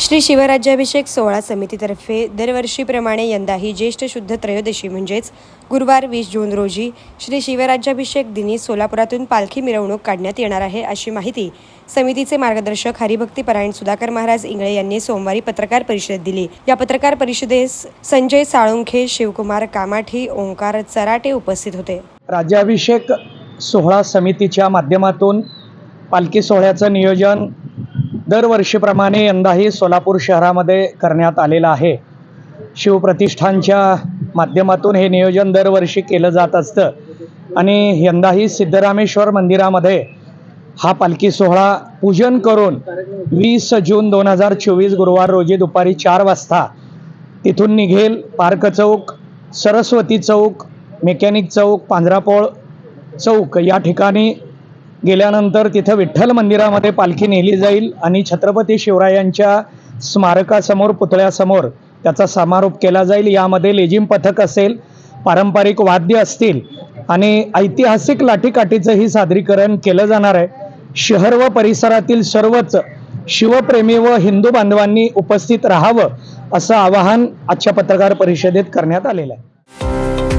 श्री शिवराज्याभिषेक सोहळा समितीतर्फे दरवर्षीप्रमाणे यंदाही ज्येष्ठ शुद्ध त्रयोदशी म्हणजेच गुरुवार वीस जून रोजी श्री शिवराज्याभिषेक दिनी सोलापुरातून पालखी मिरवणूक काढण्यात येणार आहे अशी माहिती समितीचे मार्गदर्शक हरिभक्तीपरायण सुधाकर महाराज इंगळे यांनी सोमवारी पत्रकार परिषदेत दिली. या पत्रकार परिषदेस संजय साळुंखे शिवकुमार कामाठी ओंकार चराटे उपस्थित होते. राज्याभिषेक सोहळा समितीच्या माध्यमातून पालखी सोहळ्याचं नियोजन दरवर्षीप्रमाणे यंदाही सोलापूर शहरामध्ये करण्यात आलेलं आहे. शिवप्रतिष्ठानच्या माध्यमातून हे नियोजन दरवर्षी केलं जात असतं. आणि यंदाही सिद्धरामेश्वर मंदिरामध्ये हा पालखी सोहळा पूजन करून वीस जून दोन हजार चोवीस गुरुवार रोजी दुपारी चार वाजता तिथून निघेल पार्क चौक सरस्वती चौक मेकॅनिक चौक पांजरापोळ चौक या ठिकाणी गेल्यानंतर तिथं विठ्ठल मंदिरामध्ये पालखी नेली जाईल आणि छत्रपती शिवरायांच्या स्मारकासमोर पुतळ्यासमोर त्याचा समारोप केला जाईल. यामध्ये लेझिम पथक असेल पारंपरिक वाद्य असतील आणि ऐतिहासिक लाठीकाठीचंही सादरीकरण केलं जाणार आहे. शहर व परिसरातील सर्वच शिवप्रेमी व हिंदू बांधवांनी उपस्थित राहावं असं आवाहन आजच्या पत्रकार परिषदेत करण्यात आलेलं आहे.